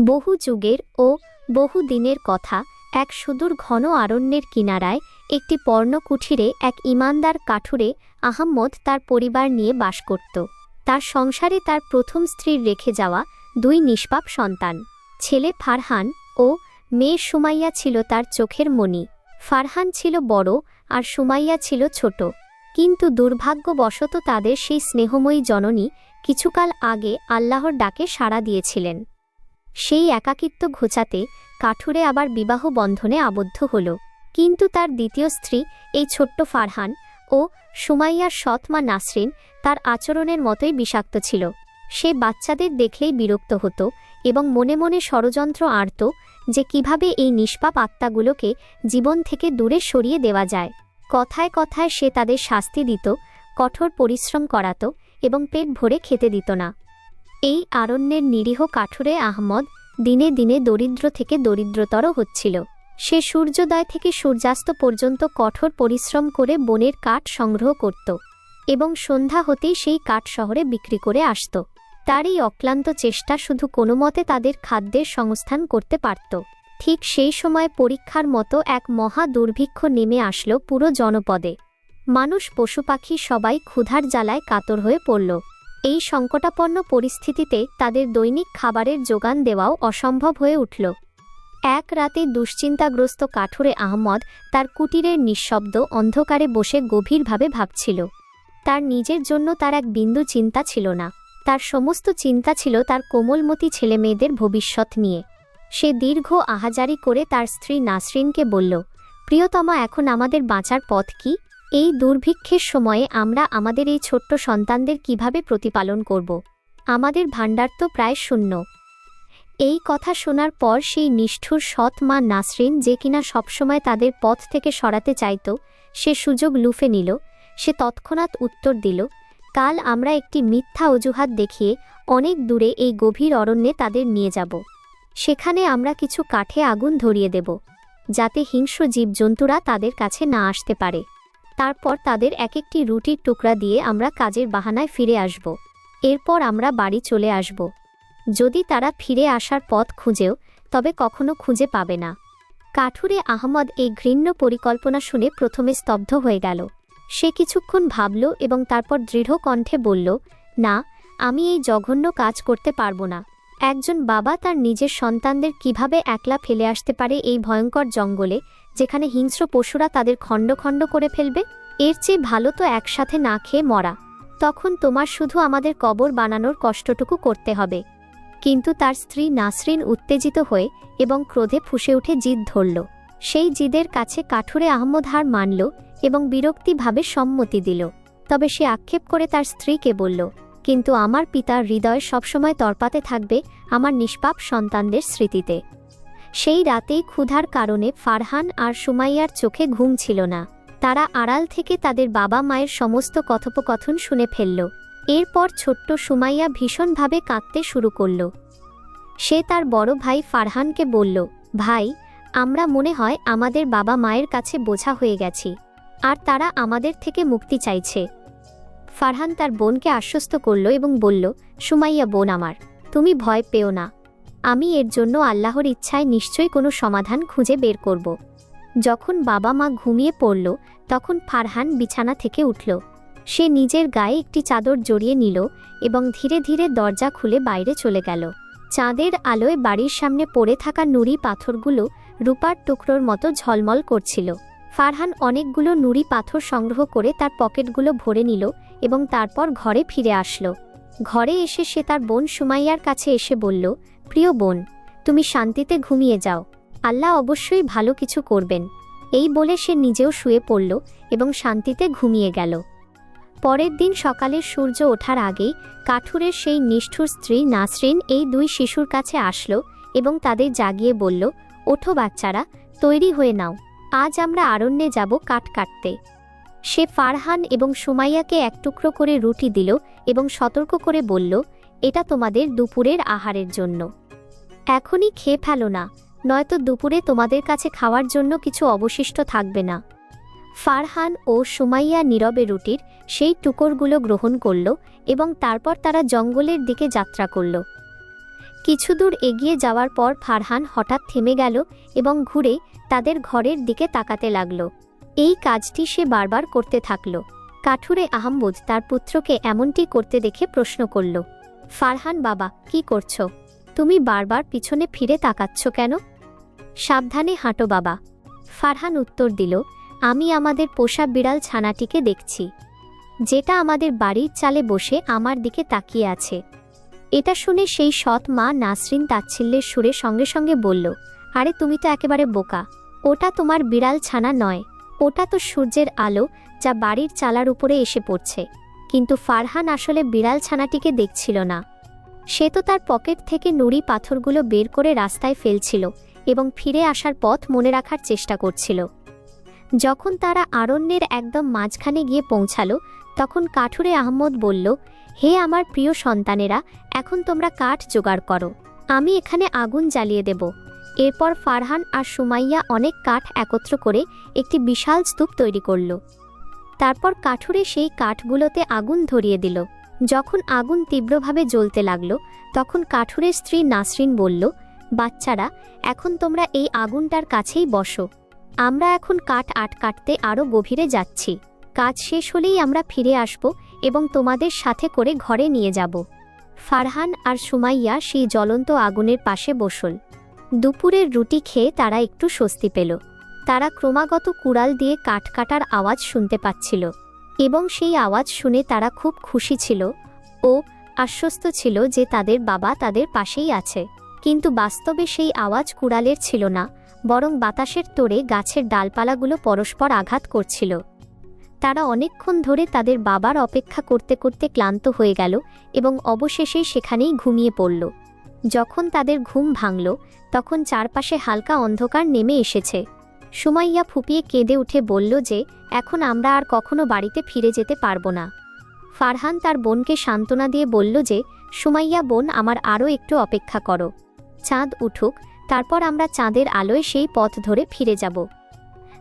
বহু যুগের ও বহু দিনের কথা এক সুদূর ঘন আরণ্যের কিনারায়, একটি পর্ণকুঠিরে এক ইমানদার কাঠুরে আহম্মদ তার পরিবার নিয়ে বাস করত। তার সংসারে তার প্রথম স্ত্রীর রেখে যাওয়া দুই নিষ্পাপ সন্তান, ছেলে ফারহান ও মেয়ে সুমাইয়া ছিল তার চোখের মণি। ফারহান ছিল বড় আর সুমাইয়া ছিল ছোট। কিন্তু দুর্ভাগ্যবশত তাদের সেই স্নেহময়ী জননী কিছুকাল আগে আল্লাহর ডাকে সাড়া দিয়েছিলেন। সেই একাকিত্ব ঘোচাতে কাঠুরে আবার বিবাহ বন্ধনে আবদ্ধ হল। কিন্তু তার দ্বিতীয় স্ত্রী, এই ছোট্ট ফারহান ও সুমাইয়ার সৎমা নাসরিন তার আচরণের মতোই বিষাক্ত ছিল। সে বাচ্চাদের দেখলেই বিরক্ত হতো এবং মনে মনে ষড়যন্ত্র আঁড়ত যে কীভাবে এই নিষ্পাপ আত্মাগুলোকে জীবন থেকে দূরে সরিয়ে দেওয়া যায়। কথায় কথায় সে তাদের শাস্তি দিত, কঠোর পরিশ্রম করাত এবং পেট ভরে খেতে দিত না। এই আরণ্যের নিরীহ কাঠুরে আহমদ দিনে দিনে দরিদ্র থেকে দরিদ্রতর হচ্ছিল। সে সূর্যোদয় থেকে সূর্যাস্ত পর্যন্ত কঠোর পরিশ্রম করে বনের কাঠ সংগ্রহ করত এবং সন্ধ্যা হতেই সেই কাঠ শহরে বিক্রি করে আসত। তার এই অক্লান্ত চেষ্টা শুধু কোনো মতে তাদের খাদ্যের সংস্থান করতে পারত। ঠিক সেই সময় পরীক্ষার মতো এক মহা দুর্ভিক্ষ নেমে আসলো পুরো জনপদে। মানুষ পশু পাখি সবাই ক্ষুধার জ্বালায় কাতর হয়ে পড়ল। এই সংকটাপন্ন পরিস্থিতিতে তাদের দৈনিক খাবারের যোগান দেওয়াও অসম্ভব হয়ে উঠল। এক রাতে দুশ্চিন্তাগ্রস্ত কাঠুরে আহমদ তার কুটিরের নিঃশব্দ অন্ধকারে বসে গভীরভাবে ভাবছিল। তার নিজের জন্য তার এক বিন্দু চিন্তা ছিল না। তার সমস্ত চিন্তা ছিল তার কোমলমতি ছেলেমেয়েদের ভবিষ্যৎ নিয়ে। সে দীর্ঘ আহাজারি করে তার স্ত্রী নাসরিনকে বলল, প্রিয়তমা, এখন আমাদের বাঁচার পথ কি? এই দুর্ভিক্ষের সময়ে আমরা আমাদের এই ছোট্ট সন্তানদের কীভাবে প্রতিপালন করব? আমাদের ভাণ্ডার তো প্রায় শূন্য। এই কথা শোনার পর সেই নিষ্ঠুর সৎ মা নাসরিন যে কিনা সবসময় তাদের পথ থেকে সরাতে চাইত, সে সুযোগ লুফে নিল, সে তৎক্ষণাৎ উত্তর দিল, কাল আমরা একটি মিথ্যা অজুহাত দেখিয়ে অনেক দূরে এই গভীর অরণ্যে তাদের নিয়ে যাব। সেখানে আমরা কিছু কাঠে আগুন ধরিয়ে দেব, যাতে হিংস্র জীবজন্তুরা তাদের কাছে না আসতে পারে। তারপর তাদের এক একটি রুটির টুকরা দিয়ে আমরা কাজের বাহানায় ফিরে আসব। এরপর আমরা বাড়ি চলে আসব। যদি তারা ফিরে আসার পথ খুঁজেও, তবে কখনো খুঁজে পাবে না। কাঠুরে আহমদ এই ঘৃণ্য পরিকল্পনা শুনে প্রথমে স্তব্ধ হয়ে গেল। সে কিছুক্ষণ ভাবল এবং তারপর দৃঢ় কণ্ঠে বলল, না, আমি এই জঘন্য কাজ করতে পারব না। একজন বাবা তার নিজের সন্তানদের কীভাবে একলা ফেলে আসতে পারে এই ভয়ঙ্কর জঙ্গলে, যেখানে হিংস্র পশুরা তাদের খণ্ড খণ্ড করে ফেলবে? এর চেয়ে ভালো তো একসাথে না খেয়ে মরা। তখন তোমার শুধু আমাদের কবর বানানোর কষ্টটুকু করতে হবে। কিন্তু তার স্ত্রী নাসরিন উত্তেজিত হয়ে এবং ক্রোধে ফুসে উঠে জিদ ধরল। সেই জিদের কাছে কাঠুরে আহমদ হার মানল এবং বিরক্তিভাবে সম্মতি দিল। তবে সে আক্ষেপ করে তার স্ত্রীকে বলল কিন্তু আমার পিতার হৃদয় সবসময় তরপাতে থাকবে আমার নিষ্পাপ সন্তানদের স্মৃতিতে। সেই রাতেই ক্ষুধার কারণে ফারহান আর সুমাইয়ার চোখে ঘুম ছিল না। তারা আড়াল থেকে তাদের বাবা মায়ের সমস্ত কথোপকথন শুনে ফেলল। এরপর ছোট্ট সুমাইয়া ভীষণভাবে কাঁদতে শুরু করল। সে তার বড় ভাই ফারহানকে বলল, ভাই, আমরা মনে হয় আমাদের বাবা মায়ের কাছে বোঝা হয়ে গেছি। আর তারা আমাদের থেকে মুক্তি চাইছে। ফারহান তার বোনকে আশ্বস্ত করল এবং বলল, সুমাইয়া বোন আমার, তুমি ভয় পেও না। আমি এর জন্য আল্লাহর ইচ্ছায় নিশ্চয়ই কোনো সমাধান খুঁজে বের করব। যখন বাবা মা ঘুমিয়ে পড়ল, তখন ফারহান বিছানা থেকে উঠল। সে নিজের গায়ে একটি চাদর জড়িয়ে নিল এবং ধীরে ধীরে দরজা খুলে বাইরে চলে গেল। চাঁদের আলোয় বাড়ির সামনে পড়ে থাকা নুড়ি পাথরগুলো রূপার টুকরোর মতো ঝলমল করছিল। ফারহান অনেকগুলো নুড়ি পাথর সংগ্রহ করে তার পকেটগুলো ভরে নিল এবং তারপর ঘরে ফিরে আসলো। ঘরে এসে সে তার বোন সুমাইয়ার কাছে এসে বলল, প্রিয় বোন, তুমি শান্তিতে ঘুমিয়ে যাও। আল্লাহ অবশ্যই ভালো কিছু করবেন। এই বলে সে নিজেও শুয়ে পড়ল এবং শান্তিতে ঘুমিয়ে গেল। পরের দিন সকালে সূর্য ওঠার আগেই কাঠুরের সেই নিষ্ঠুর স্ত্রী নাসরিন এই দুই শিশুর কাছে আসলো এবং তাদের জাগিয়ে বলল, ওঠো বাচ্চারা, তৈরি হয়ে নাও। আজ আমরা আরণ্যে যাব কাঠ কাটতে। সে ফারহান এবং সুমাইয়াকে এক টুকরো করে রুটি দিল এবং সতর্ক করে বলল, এটা তোমাদের দুপুরের আহারের জন্য। এখনই খেয়ে ফেলো না, নয়তো দুপুরে তোমাদের কাছে খাওয়ার জন্য কিছু অবশিষ্ট থাকবে না। ফারহান ও সুমাইয়া নীরবে রুটির সেই টুকরগুলো গ্রহণ করল এবং তারপর তারা জঙ্গলের দিকে যাত্রা করল। কিছু দূর এগিয়ে যাওয়ার পর ফারহান হঠাৎ থেমে গেল এবং ঘুরে তাদের ঘরের দিকে তাকাতে লাগল। এই কাজটি সে বারবার করতে থাকল। কাঠুরে আহম্মদ তার পুত্রকে এমনটি করতে দেখে প্রশ্ন করল, ফারহান বাবা, কি করছ? তুমি বারবার পিছনে ফিরে তাকাচ্ছ কেন? সাবধানে হাঁটো বাবা। ফারহান উত্তর দিল, আমি আমাদের পোষা বিড়াল ছানাটিকে দেখছি। যেটা আমাদের বাড়ির চালে বসে আমার দিকে তাকিয়ে আছে। এটা শুনে সেই সৎ মা নাসরিন তাচ্ছিল্যের সুরে সঙ্গে সঙ্গে বলল, আরে তুমি তো একেবারে বোকা। ওটা তোমার বিড়াল ছানা নয়। ওটা তো সূর্যের আলো যা বাড়ির চালার উপরে এসে পড়ছে। কিন্তু ফারহান আসলে বিড়াল ছানাটিকে দেখছিল না। সে তো তার পকেট থেকে নুড়ি পাথরগুলো বের করে রাস্তায় ফেলছিল এবং ফিরে আসার পথ মনে রাখার চেষ্টা করছিল। যখন তারা আরণ্যের একদম মাঝখানে গিয়ে পৌঁছালো, তখন কাঠুরে আহমদ বলল, হে আমার প্রিয় সন্তানেরা, এখন তোমরা কাঠ জোগাড় করো। আমি এখানে আগুন জ্বালিয়ে দেব। এরপর ফারহান আর সুমাইয়া অনেক কাঠ একত্র করে একটি বিশাল স্তূপ তৈরি করল। তারপর কাঠুরে সেই কাঠগুলোতে আগুন ধরিয়ে দিল। যখন আগুন তীব্রভাবে জ্বলতে লাগল, তখন কাঠুরের স্ত্রী নাসরিন বলল, বাচ্চারা, এখন তোমরা এই আগুনটার কাছেই বসো। আমরা এখন কাঠ আট কাটতে আরও গভীরে যাচ্ছি। কাজ শেষ হলেই আমরা ফিরে আসব এবং তোমাদের সাথে করে ঘরে নিয়ে যাব। ফারহান আর সুমাইয়া সেই জ্বলন্ত আগুনের পাশে বসল। দুপুরের রুটি খেয়ে তারা একটু স্বস্তি পেল। তারা ক্রমাগত কুড়াল দিয়ে কাঠ কাটার আওয়াজ শুনতে পাচ্ছিল এবং সেই আওয়াজ শুনে তারা খুব খুশি ছিল ও আশ্বস্ত ছিল যে তাদের বাবা তাদের পাশেই আছে। কিন্তু বাস্তবে সেই আওয়াজ কুড়ালের ছিল না, বরং বাতাসের তোড়ে গাছের ডালপালাগুলো পরস্পর আঘাত করছিল। তারা অনেকক্ষণ ধরে তাদের বাবার অপেক্ষা করতে করতে ক্লান্ত হয়ে গেল এবং অবশেষে সেখানেই ঘুমিয়ে পড়ল। যখন তাদের ঘুম ভাঙল, তখন চারপাশে হালকা অন্ধকার নেমে এসেছে। সুমাইয়া ফুপিয়ে কেঁদে উঠে বলল যে, এখন আমরা আর কখনো বাড়িতে ফিরে যেতে পারব না। ফারহান তার বোনকে সান্ত্বনা দিয়ে বলল যে, সুমাইয়া বোন, আমার আরও একটু অপেক্ষা করো। চাঁদ উঠুক, তারপর আমরা চাঁদের আলোয় সেই পথ ধরে ফিরে যাব।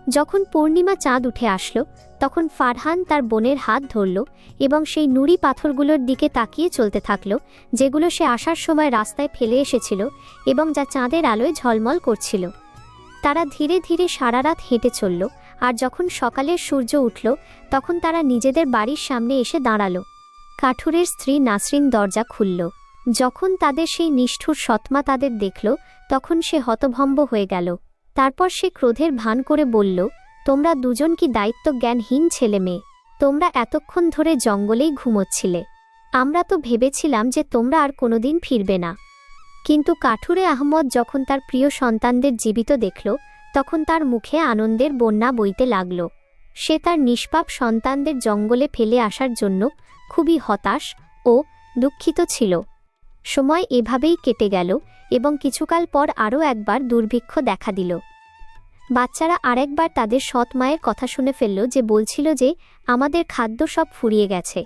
যখন পূর্ণিমা চাঁদ উঠে আসলো, তখন ফারহান তার বোনের হাত ধরল এবং সেই নুড়ি পাথরগুলোর দিকে তাকিয়ে চলতে থাকল, যেগুলো সে আসার সময় রাস্তায় ফেলে এসেছিল এবং যা চাঁদের আলোয় ঝলমল করছিল। তারা ধীরে ধীরে সারা রাত হেঁটে চলল, আর যখন সকালের সূর্য উঠল, তখন তারা নিজেদের বাড়ির সামনে এসে দাঁড়াল। কাঠুরের স্ত্রী নাসরিন দরজা খুলল। যখন তাদের সেই নিষ্ঠুর সৎমা তাদের দেখল, তখন সে হতভম্ব হয়ে গেল। তারপর সে ক্রোধের ভান করে বলল, তোমরা দুজন কি দায়িত্ব জ্ঞানহীন ছেলে মেয়ে? তোমরা এতক্ষণ ধরে জঙ্গলেই ঘুমোচ্ছিলে। আমরা তো ভেবেছিলাম যে তোমরা আর কোনোদিন ফিরবে না। কিন্তু কাঠুরে আহমদ যখন তার প্রিয় সন্তানদের জীবিত দেখল, তখন তার মুখে আনন্দের বন্যা বইতে লাগল। সে তার নিষ্পাপ সন্তানদের জঙ্গলে ফেলে আসার জন্য খুবই হতাশ ও দুঃখিত ছিল। সময় এভাবেই কেটে গেল এবং কিছুকাল পর আরও একবার দুর্ভিক্ষ দেখা দিল। বাচ্চারা আরেকবার তাদের সৎ মায়ের কথা শুনে ফেলল যে বলছিল যে, আমাদের খাদ্য সব ফুরিয়ে গেছে।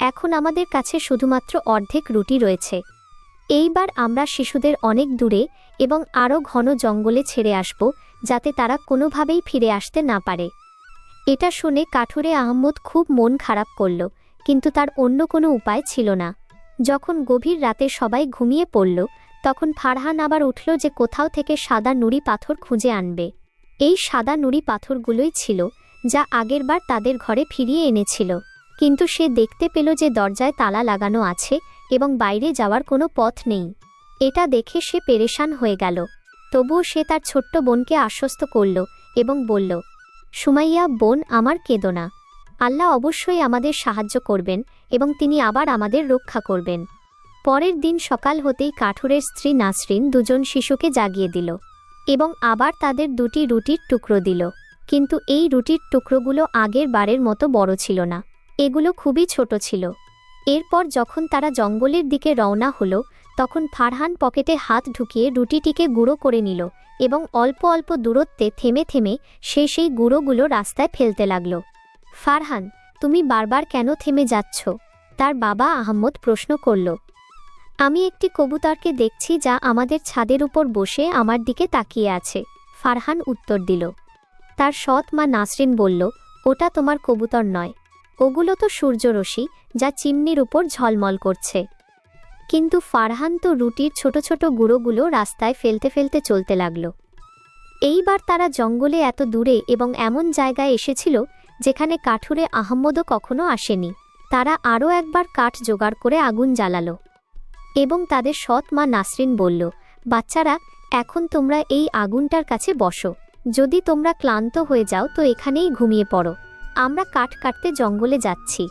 এখন আমাদের কাছে শুধুমাত্র অর্ধেক রুটি রয়েছে। এইবার আমরা শিশুদের অনেক দূরে এবং আরও ঘন জঙ্গলে ছেড়ে আসব, যাতে তারা কোনোভাবেই ফিরে আসতে না পারে। এটা শুনে কাঠুরে আহম্মদ খুব মন খারাপ করল, কিন্তু তার অন্য কোনো উপায় ছিল না। যখন গভীর রাতে সবাই ঘুমিয়ে পড়ল, তখন ফারহান আবার উঠল যে কোথাও থেকে সাদা নুড়ি পাথর খুঁজে আনবে। এই সাদা নুড়ি পাথরগুলোই ছিল, যা আগেরবার তাদের ঘরে ফিরিয়ে এনেছিল। কিন্তু সে দেখতে পেল যে দরজায় তালা লাগানো আছে এবং বাইরে যাওয়ার কোনো পথ নেই। এটা দেখে সে পেরেশান হয়ে গেল। তবুও সে তার ছোট্ট বোনকে আশ্বস্ত করল এবং বলল, সুমাইয়া, বোন আমার কেঁদো না। আল্লাহ অবশ্যই আমাদের সাহায্য করবেন এবং তিনি আবার আমাদের রক্ষা করবেন। পরের দিন সকাল হতেই কাঠুরের স্ত্রী নাসরিন দুজন শিশুকে জাগিয়ে দিল এবং আবার তাদের দুটি রুটির টুকরো দিল। কিন্তু এই রুটির টুকরোগুলো আগের বারের মতো বড় ছিল না। এগুলো খুবই ছোট ছিল। এরপর যখন তারা জঙ্গলের দিকে রওনা হলো, তখন ফারহান পকেটে হাত ঢুকিয়ে রুটিটিকে গুঁড়ো করে নিল এবং অল্প অল্প দূরত্বে থেমে থেমে সে সেই গুঁড়োগুলো রাস্তায় ফেলতে লাগল। ফারহান তুমি বারবার কেন থেমে যাচ্ছ? তার বাবা আহম্মদ প্রশ্ন করল। আমি একটি কবুতরকে দেখছি যা আমাদের ছাদের উপর বসে আমার দিকে তাকিয়ে আছে, ফারহান উত্তর দিল। তার সৎ মা নাসরিন বলল, ওটা তোমার কবুতর নয়। ওগুলো তো সূর্যরশ্মি, যা চিমনির উপর ঝলমল করছে। কিন্তু ফারহান তো রুটির ছোট ছোট গুঁড়োগুলো রাস্তায় ফেলতে ফেলতে চলতে লাগল। এইবার তারা জঙ্গলে এত দূরে এবং এমন জায়গায় এসেছিল যেখানে কাঠুরে আহম্মদও কখনো আসেনি। তারা আরও একবার কাঠ জোগাড় করে আগুন জ্বালালো। এবং তাদের সৎ মা নাসরিন বলল, বাচ্চারা, এখন তোমরা এই আগুনটার কাছে বসো। যদি তোমরা ক্লান্ত হয়ে যাও তো এখানেই ঘুমিয়ে পড়ো। আমরা কাঠ কাটতে জঙ্গলে যাচ্ছি।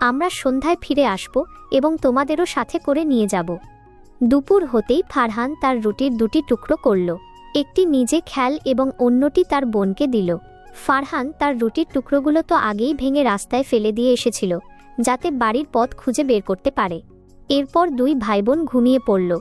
আমরা সন্ধ্যায় ফিরে আসব এবং তোমাদেরও সাথে করে নিয়ে যাব। দুপুর হতেই ফারহান তার রুটির দুটি টুকরো করল। একটি নিজে খেল এবং অন্যটি তার বোনকে দিল। ফারহান তার রুটির টুকরোগুলো তো আগেই ভেঙে রাস্তায় ফেলে দিয়ে এসেছিল, যাতে বাড়ির পথ খুঁজে বের করতে পারে। এরপর দুই ভাইবোন ঘুমিয়ে পড়ল।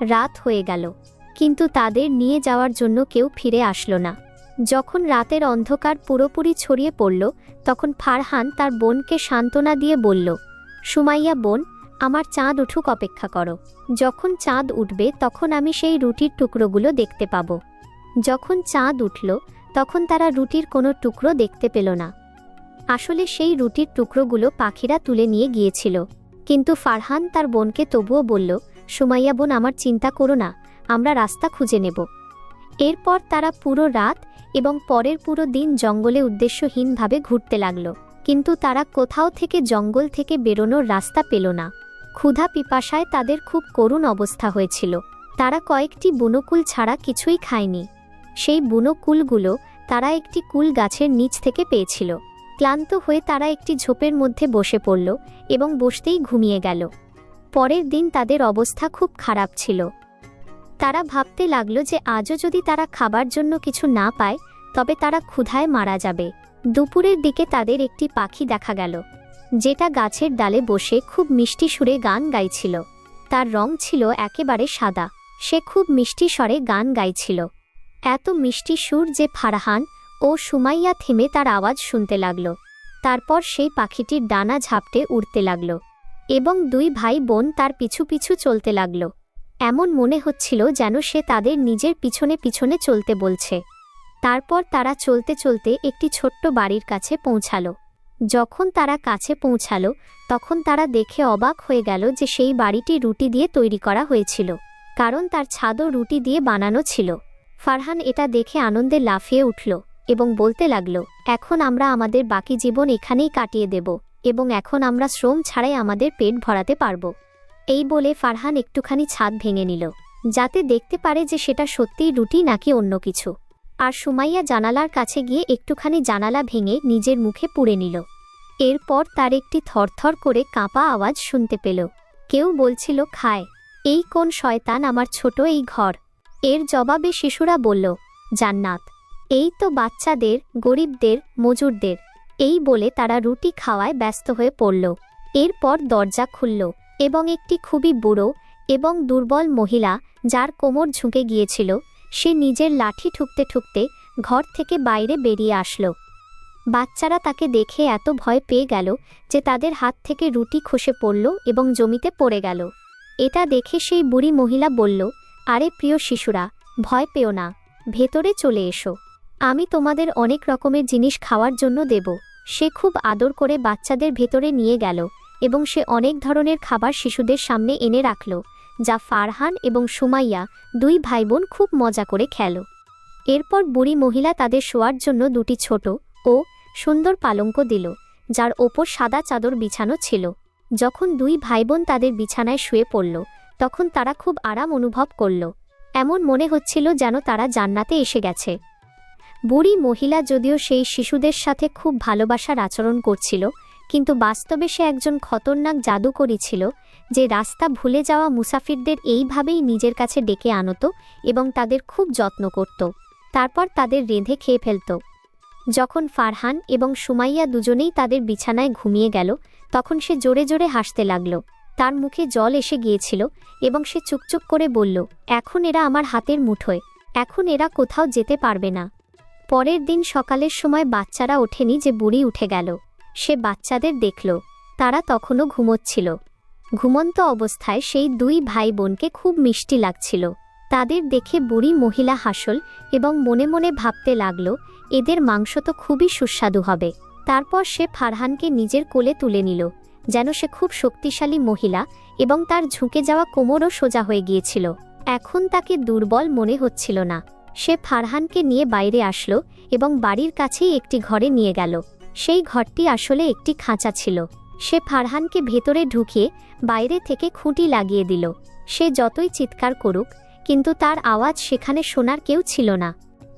রাত হয়ে গেল। কিন্তু তাদের নিয়ে যাওয়ার জন্য কেউ ফিরে আসলো না। যখন রাতের অন্ধকার পুরোপুরি ছড়িয়ে পড়ল, তখন ফারহান তার বোনকে সান্ত্বনা দিয়ে বলল, সুমাইয়া বোন, আমার চাঁদ উঠুক অপেক্ষা করো। যখন চাঁদ উঠবে, তখন আমি সেই রুটির টুকরোগুলো দেখতে পাব। যখন চাঁদ উঠল তখন তারা রুটির কোনো টুকরো দেখতে পেল না। আসলে সেই রুটির টুকরোগুলো পাখিরা তুলে নিয়ে গিয়েছিল। কিন্তু ফারহান তার বোনকে তবুও বলল, সুমাইয়া বোন, আমার চিন্তা করো না, আমরা রাস্তা খুঁজে নেব। এরপর তারা পুরো রাত এবং পরের পুরো দিন জঙ্গলে উদ্দেশ্যহীনভাবে ঘুরতে লাগল। কিন্তু তারা কোথাও থেকে জঙ্গল থেকে বেরোনোর রাস্তা পেল না। ক্ষুধা পিপাসায় তাদের খুব করুণ অবস্থা হয়েছিল। তারা কয়েকটি বুনোকুল ছাড়া কিছুই খায়নি। সেই বুনো কুলগুলো তারা একটি কুল গাছের নিচ থেকে পেয়েছিল। ক্লান্ত হয়ে তারা একটি ঝোপের মধ্যে বসে পড়ল এবং বসতেই ঘুমিয়ে গেল। পরের দিন তাদের অবস্থা খুব খারাপ ছিল। তারা ভাবতে লাগল যে আজও যদি তারা খাবার জন্য কিছু না পায়, তবে তারা ক্ষুধায় মারা যাবে। দুপুরের দিকে তাদের একটি পাখি দেখা গেল, যেটা গাছের ডালে বসে খুব মিষ্টি সুরে গান গাইছিল। তার রং ছিল একেবারে সাদা, সে খুব মিষ্টি স্বরে গান গাইছিল। এত মিষ্টি সুর যে ফারহান ও সুমাইয়া থেমে তার আওয়াজ শুনতে লাগল। তারপর সেই পাখিটির ডানা ঝাপটে উড়তে লাগল এবং দুই ভাই বোন তার পিছু পিছু চলতে লাগল। এমন মনে হচ্ছিল যেন সে তাদের নিজের পিছনে পিছনে চলতে বলছে। তারপর তারা চলতে চলতে একটি ছোট্ট বাড়ির কাছে পৌঁছালো। যখন তারা কাছে পৌঁছালো, তখন তারা দেখে অবাক হয়ে গেল যে সেই বাড়িটি রুটি দিয়ে তৈরি করা হয়েছিল, কারণ তার ছাদও রুটি দিয়ে বানানো ছিল। ফারহান এটা দেখে আনন্দে লাফিয়ে উঠল এবং বলতে লাগল, এখন আমরা আমাদের বাকি জীবন এখানেই কাটিয়ে দেব এবং এখন আমরা শ্রম ছাড়াই আমাদের পেট ভরাতে পারব এই বলে ফারহান একটুখানি ছাদ ভেঙে নিল, যাতে দেখতে পারে যে সেটা সত্যিই রুটি নাকি অন্য কিছু। আর সুমাইয়া জানালার কাছে গিয়ে একটুখানি জানালা ভেঙে নিজের মুখে পুড়ে নিল। এরপর তার একটি থরথর করে কাঁপা আওয়াজ শুনতে পেল। কেউ বলছিল, খায়, এই কোন শয়তান আমার ছোট এই ঘর এর জবাবে শিশুরা বলল, জান্নাত। এই তো বাচ্চাদের, গরিবদের, মজুরদের। এই বলে তারা রুটি খাওয়ায় ব্যস্ত হয়ে পড়ল। এরপর দরজা খুলল এবং একটি খুবই বুড়ো এবং দুর্বল মহিলা যার কোমর ঝুঁকে গিয়েছিল, সে নিজের লাঠি ঠুকতে ঠুকতে ঘর থেকে বাইরে বেরিয়ে আসলো। বাচ্চারা তাকে দেখে এত ভয় পেয়ে গেল যে তাদের হাত থেকে রুটি খসে পড়ল এবং জমিতে পড়ে গেল। এটা দেখে সেই বুড়ি মহিলা বলল আরে প্রিয় শিশুরা, ভয় পেও না। ভেতরে চলে এসো। আমি তোমাদের অনেক রকমের জিনিস খাওয়ার জন্য দেব। সে খুব আদর করে বাচ্চাদের ভেতরে নিয়ে গেল এবং সে অনেক ধরনের খাবার শিশুদের সামনে এনে রাখল, যা ফারহান এবং সুমাইয়া, দুই ভাইবোন খুব মজা করে খেল। এরপর বুড়ি মহিলা তাদের শোয়ার জন্য দুটি ছোট ও সুন্দর পালঙ্ক দিল, যার ওপর সাদা চাদর বিছানো ছিল। যখন দুই ভাইবোন তাদের বিছানায় শুয়ে পড়ল তখন তারা খুব আরাম অনুভব করল। এমন মনে হচ্ছিল যেন তারা জান্নাতে এসে গেছে। বুড়ি মহিলা যদিও সেই শিশুদের সাথে খুব ভালোবাসার আচরণ করছিল, কিন্তু বাস্তবে সে একজন খতরনাক জাদুকরী ছিল, যে রাস্তা ভুলে যাওয়া মুসাফিরদের এইভাবেই নিজের কাছে ডেকে আনত এবং তাদের খুব যত্ন করত। তারপর তাদের রেঁধে খেয়ে ফেলত। যখন ফারহান এবং সুমাইয়া দুজনেই তাদের বিছানায় ঘুমিয়ে গেল, তখন সে জোরে জোরে হাসতে লাগল। তার মুখে জল এসে গিয়েছিল এবং সে চুপচুপ করে বলল, এখন এরা আমার হাতের মুঠোয়। এখন এরা কোথাও যেতে পারবে না। পরের দিন সকালের সময় বাচ্চারা ওঠেনি যে বুড়ি উঠে গেল। সে বাচ্চাদের দেখল। তারা তখনও ঘুমোচ্ছিল। ঘুমন্ত অবস্থায় সেই দুই ভাই বোনকে খুব মিষ্টি লাগছিল। তাদের দেখে বুড়ি মহিলা হাসল এবং মনে মনে ভাবতে লাগল, এদের মাংস তো খুবই সুস্বাদু হবে। তারপর সে ফারহানকে নিজের কোলে তুলে নিল। যেন সে খুব শক্তিশালী মহিলা এবং তার ঝুঁকে যাওয়া কোমরও সোজা হয়ে গিয়েছিল। এখন তাকে দুর্বল মনে হচ্ছিল না। সে ফারহানকে নিয়ে বাইরে আসলো এবং বাড়ির কাছেই একটি ঘরে নিয়ে গেল। সেই ঘরটি আসলে একটি খাঁচা ছিল। সে ফারহানকে ভেতরে ঢুকিয়ে বাইরে থেকে খুঁটি লাগিয়ে দিল। সে যতই চিৎকার করুক, কিন্তু তার আওয়াজ সেখানে শোনার কেউ ছিল না।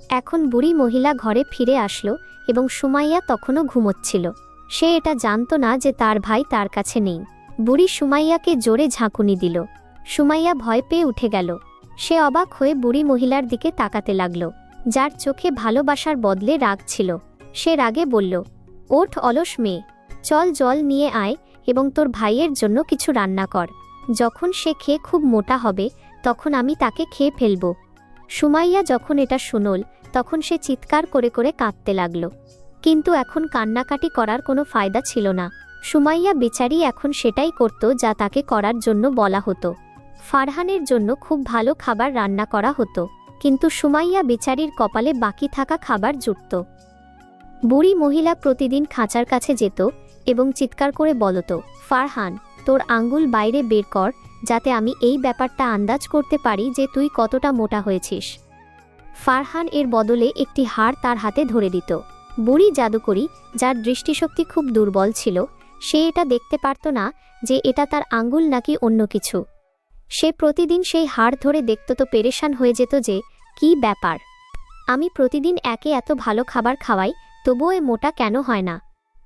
এখন বুড়ি মহিলা ঘরে ফিরে আসলো এবং সুমাইয়া তখনও ঘুমোচ্ছিল। সে এটা জানত না যে তার ভাই তার কাছে নেই। বুড়ি সুমাইয়াকে জোরে ঝাঁকুনি দিল। সুমাইয়া ভয় পেয়ে উঠে গেল। সে অবাক হয়ে বুড়ি মহিলার দিকে তাকাতে লাগল। যার চোখে ভালোবাসার বদলে রাগ ছিল। সে রাগে বলল, ওঠ অলস মেয়ে, চল জল নিয়ে আয় এবং তোর ভাইয়ের জন্য কিছু রান্না কর। যখন সে খেয়ে খুব মোটা হবে, তখন আমি তাকে খেয়ে ফেলব। সুমাইয়া যখন এটা শুনল, তখন সে চিৎকার করে করে কাঁদতে লাগল। কিন্তু এখন কান্নাকাটি করার কোনো ফায়দা ছিল না। সুমাইয়া বেচারি এখন সেটাই করত যা তাকে করার জন্য বলা হতো। ফারহানের জন্য খুব ভালো খাবার রান্না করা হতো, কিন্তু সুমাইয়া বেচারির কপালে বাকি থাকা খাবার জুটত। বুড়ি মহিলা প্রতিদিন খাঁচার কাছে যেত এবং চিৎকার করে বলত, ফারহান, তোর আঙ্গুল বাইরে বের কর, যাতে আমি এই ব্যাপারটা আন্দাজ করতে পারি যে তুই কতটা মোটা হয়েছিস। ফারহান এর বদলে একটি হাড় তার হাতে ধরে দিত। বুড়ি জাদুকরি, যার দৃষ্টিশক্তি খুব দুর্বল ছিল, সে এটা দেখতে পারত না যে এটা তার আঙ্গুল নাকি অন্য কিছু। সে প্রতিদিন সেই হাড় ধরে দেখত তো পেরেশান হয়ে যেত যে, কি ব্যাপার? আমি প্রতিদিন একে এত ভালো খাবার খাওয়াই, তবুও এ মোটা কেন হয় না?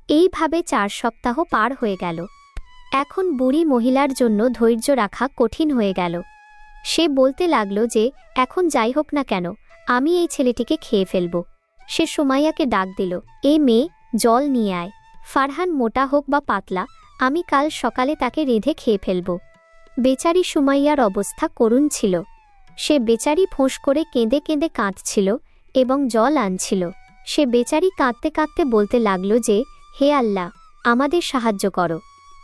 এইভাবে চার সপ্তাহ পার হয়ে গেল। এখন বুড়ি মহিলার জন্য ধৈর্য রাখা কঠিন হয়ে গেল। সে বলতে লাগল যে, এখন যাই হোক না কেন, আমি এই ছেলেটিকে খেয়ে ফেলব। সে সোমাইয়াকে ডাক দিল, এ মেয়ে, জল নিয়ে আয়। ফারহান মোটা হোক বা পাতলা, আমি কাল সকালে তাকে রেঁধে খেয়ে ফেলব। বেচারি সুমাইয়ার অবস্থা করুণ ছিল। সে বেচারি ফোঁস করে কেঁদে কেঁদে কাঁদছিল এবং জল আনছিল। সে বেচারি কাঁদতে কাঁদতে বলতে লাগল যে, হে আল্লাহ, আমাদের সাহায্য করো।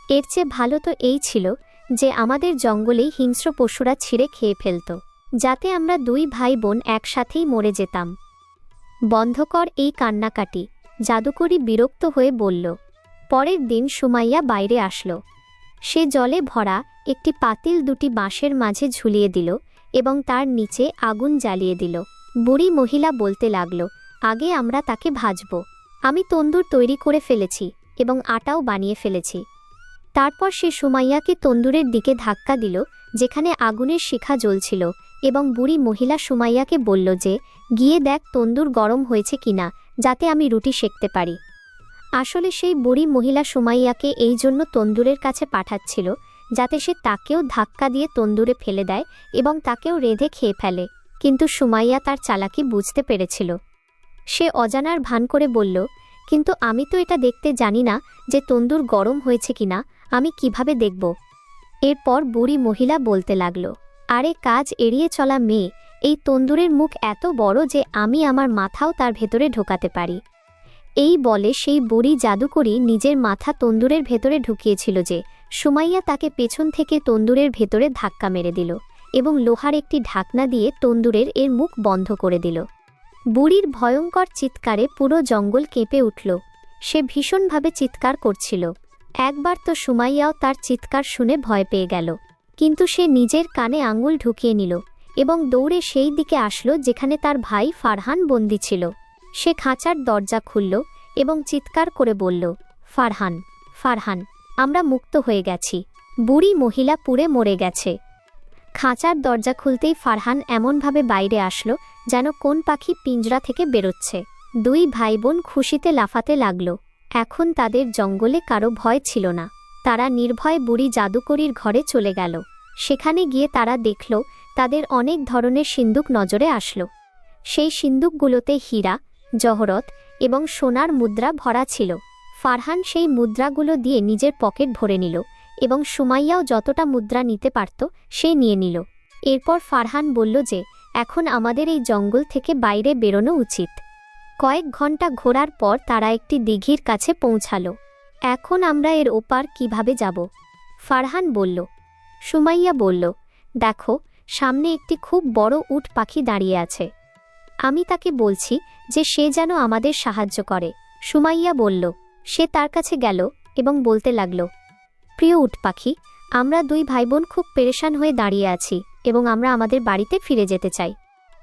এর চেয়ে ভালো তো এই ছিল যে, আমাদের জঙ্গলেই হিংস্র পশুরা ছিঁড়ে খেয়ে ফেলত, যাতে আমরা দুই ভাই বোন একসাথেই মরে যেতাম। বন্ধ কর এই কান্নাকাটি। জাদুকরি বিরক্ত হয়ে বলল, পরের দিন সুমাইয়া বাইরে আসলো। সে জলে ভরা একটি পাতিল দুটি বাঁশের মাঝে ঝুলিয়ে দিল এবং তার নিচে আগুন জ্বালিয়ে দিল। বুড়ি মহিলা বলতে লাগল, আগে আমরা তাকে ভাজব। আমি তন্দুর তৈরি করে ফেলেছি এবং আটাও বানিয়ে ফেলেছি। তারপর সে সুমাইয়াকে তন্দুরের দিকে ধাক্কা দিল, যেখানে আগুনের শিখা জ্বলছিল। এবং বুড়ি মহিলা সুমাইয়াকে বলল যে, গিয়ে দেখ তন্দুর গরম হয়েছে কিনা, যাতে আমি রুটি সেঁকতে পারি। আসলে সেই বুড়ি মহিলা সুমাইয়াকে এই জন্য তন্দুরের কাছে পাঠাচ্ছিল, যাতে সে তাকেও ধাক্কা দিয়ে তন্দুরে ফেলে দেয় এবং তাকেও রেঁধে খেয়ে ফেলে, কিন্তু সুমাইয়া তার চালাকি বুঝতে পেরেছিল। সে অজানার ভান করে বলল, কিন্তু আমি তো এটা দেখতে জানি না যে তন্দুর গরম হয়েছে কিনা, আমি কীভাবে দেখব? এরপর বুড়ি মহিলা বলতে লাগল আরে কাজ এড়িয়ে চলা মেয়ে, এই তন্দুরের মুখ এত বড় যে আমি আমার মাথাও তার ভেতরে ঢোকাতে পারি। এই বলে সেই বুড়ি জাদুকরি নিজের মাথা তন্দুরের ভেতরে ঢুকিয়েছিল যে, সুমাইয়া তাকে পেছন থেকে তন্দুরের ভেতরে ধাক্কা মেরে দিল এবং লোহার একটি ঢাকনা দিয়ে তন্দুরের এর মুখ বন্ধ করে দিল। বুড়ির ভয়ঙ্কর চিৎকারে পুরো জঙ্গল কেঁপে উঠল। সে ভীষণভাবে চিৎকার করছিল। একবার তো সুমাইয়াও তার চিৎকার শুনে ভয় পেয়ে গেল। কিন্তু সে নিজের কানে আঙুল ঢুকিয়ে নিল এবং দৌড়ে সেই দিকে আসলো যেখানে তার ভাই ফারহান বন্দি ছিল। সে খাঁচার দরজা খুলল এবং চিৎকার করে বলল, ফারহান ফারহান, আমরা মুক্ত হয়ে গেছি। বুড়ি মহিলা পুড়ে মরে গেছে খাঁচার দরজা খুলতেই ফারহান এমনভাবে বাইরে আসলো যেন কোন পাখি পিঞ্জরা থেকে বেরোচ্ছে। দুই ভাই বোন খুশিতে লাফাতে লাগল। এখন তাদের জঙ্গলে কারও ভয় ছিল না। তারা নির্ভয় বুড়ি জাদুকরির ঘরে চলে গেল। সেখানে গিয়ে তারা দেখল, তাদের অনেক ধরনের সিন্দুক নজরে আসলো। সেই সিন্দুকগুলোতে হীরা, জহরত এবং সোনার মুদ্রা ভরা ছিল। ফারহান সেই মুদ্রাগুলো দিয়ে নিজের পকেট ভরে নিল এবং সুমাইয়াও যতটা মুদ্রা নিতে পারত, সে নিয়ে নিল। এরপর ফারহান বলল যে, এখন আমাদের এই জঙ্গল থেকে বাইরে বেরোনো উচিত। কয়েক ঘণ্টা ঘোরার পর তারা একটি দিঘির কাছে পৌঁছালো। এখন আমরা এর ওপার কীভাবে যাব? ফারহান বলল সুমাইয়া বলল, দেখো, সামনে একটি খুব বড় উট পাখি দাঁড়িয়ে আছে। আমি তাকে বলছি যে সে যেন আমাদের সাহায্য করে। সুমাইয়া বলল, সে তার কাছে গেল এবং বলতে লাগল, প্রিয় উট পাখি, আমরা দুই ভাই বোন খুব পেরেশান হয়ে দাঁড়িয়ে আছি এবং আমরা আমাদের বাড়িতে ফিরে যেতে চাই।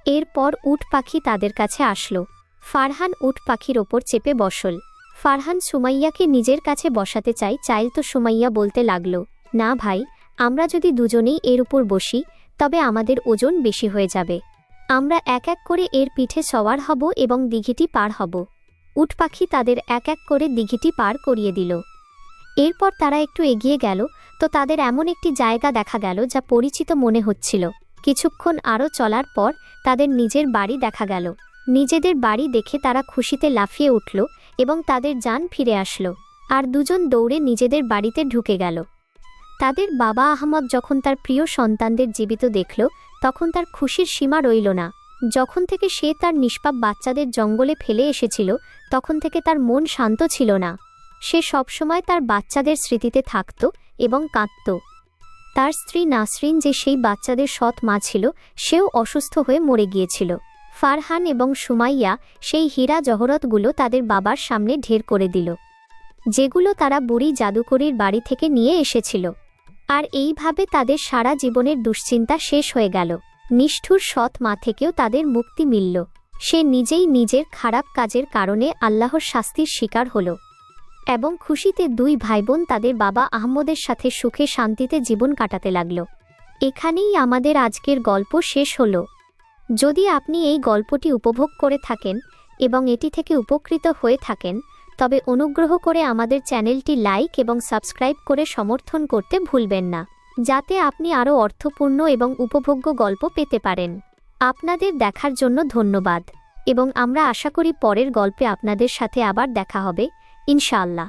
এরপর উট পাখি তাদের কাছে আসলো। ফারহান উট পাখির ওপর চেপে বসল। ফারহান সুমাইয়াকে নিজের কাছে বসাতে চাই চাইল তো সুমাইয়া বলতে লাগল, না ভাই আমরা যদি দুজনেই এর উপর বসি, তবে আমাদের ওজন বেশি হয়ে যাবে। আমরা এক এক করে এর পিঠে সওয়ার হব এবং দিঘিটি পার হব। উট পাখি তাদের এক এক করে দিঘিটি পার করিয়ে দিল। এরপর তারা একটু এগিয়ে গেল, তো তাদের এমন একটি জায়গা দেখা গেল যা পরিচিত মনে হচ্ছিল। কিছুক্ষণ আরও চলার পর তাদের নিজের বাড়ি দেখা গেল। নিজেদের বাড়ি দেখে তারা খুশিতে লাফিয়ে উঠল এবং তাদের যান ফিরে আসলো। আর দুজন দৌড়ে নিজেদের বাড়িতে ঢুকে গেল। তাদের বাবা আহমদ যখন তার প্রিয় সন্তানদের জীবিত দেখল, তখন তার খুশির সীমা রইল না। যখন থেকে সে তার নিষ্পাপ বাচ্চাদের জঙ্গলে ফেলে এসেছিল, তখন থেকে তার মন শান্ত ছিল না। সে সবসময় তার বাচ্চাদের স্মৃতিতে থাকত এবং কাঁদত। তার স্ত্রী নাসরিন যে সেই বাচ্চাদের সৎ মা ছিল, সেও অসুস্থ হয়ে মরে গিয়েছিল। ফারহান এবং সুমাইয়া সেই হীরা জহরতগুলো তাদের বাবার সামনে ঢের করে দিল, যেগুলো তারা বুড়ি জাদুকরির বাড়ি থেকে নিয়ে এসেছিল। আর এইভাবে তাদের সারা জীবনের দুশ্চিন্তা শেষ হয়ে গেল। নিষ্ঠুর সৎ মা থেকেও তাদের মুক্তি মিলল। সে নিজেই নিজের খারাপ কাজের কারণে আল্লাহর শাস্তির শিকার হল এবং খুশিতে দুই ভাইবোন তাদের বাবা আহমদের সাথে সুখে শান্তিতে জীবন কাটাতে লাগল। এখানেই আমাদের আজকের গল্প শেষ হল। যদি আপনি এই গল্পটি উপভোগ করে থাকেন এবং এটি থেকে উপকৃত হয়ে থাকেন তবে অনুগ্রহ করে আমাদের চ্যানেলটি লাইক এবং সাবস্ক্রাইব করে সমর্থন করতে ভুলবেন না, যাতে আপনি আরও অর্থপূর্ণ এবং উপভোগ্য গল্প পেতে পারেন। আপনাদের দেখার জন্য ধন্যবাদ, এবং আমরা আশা করি পরের গল্পে আপনাদের সাথে আবার দেখা হবে, ইনশাআল্লাহ।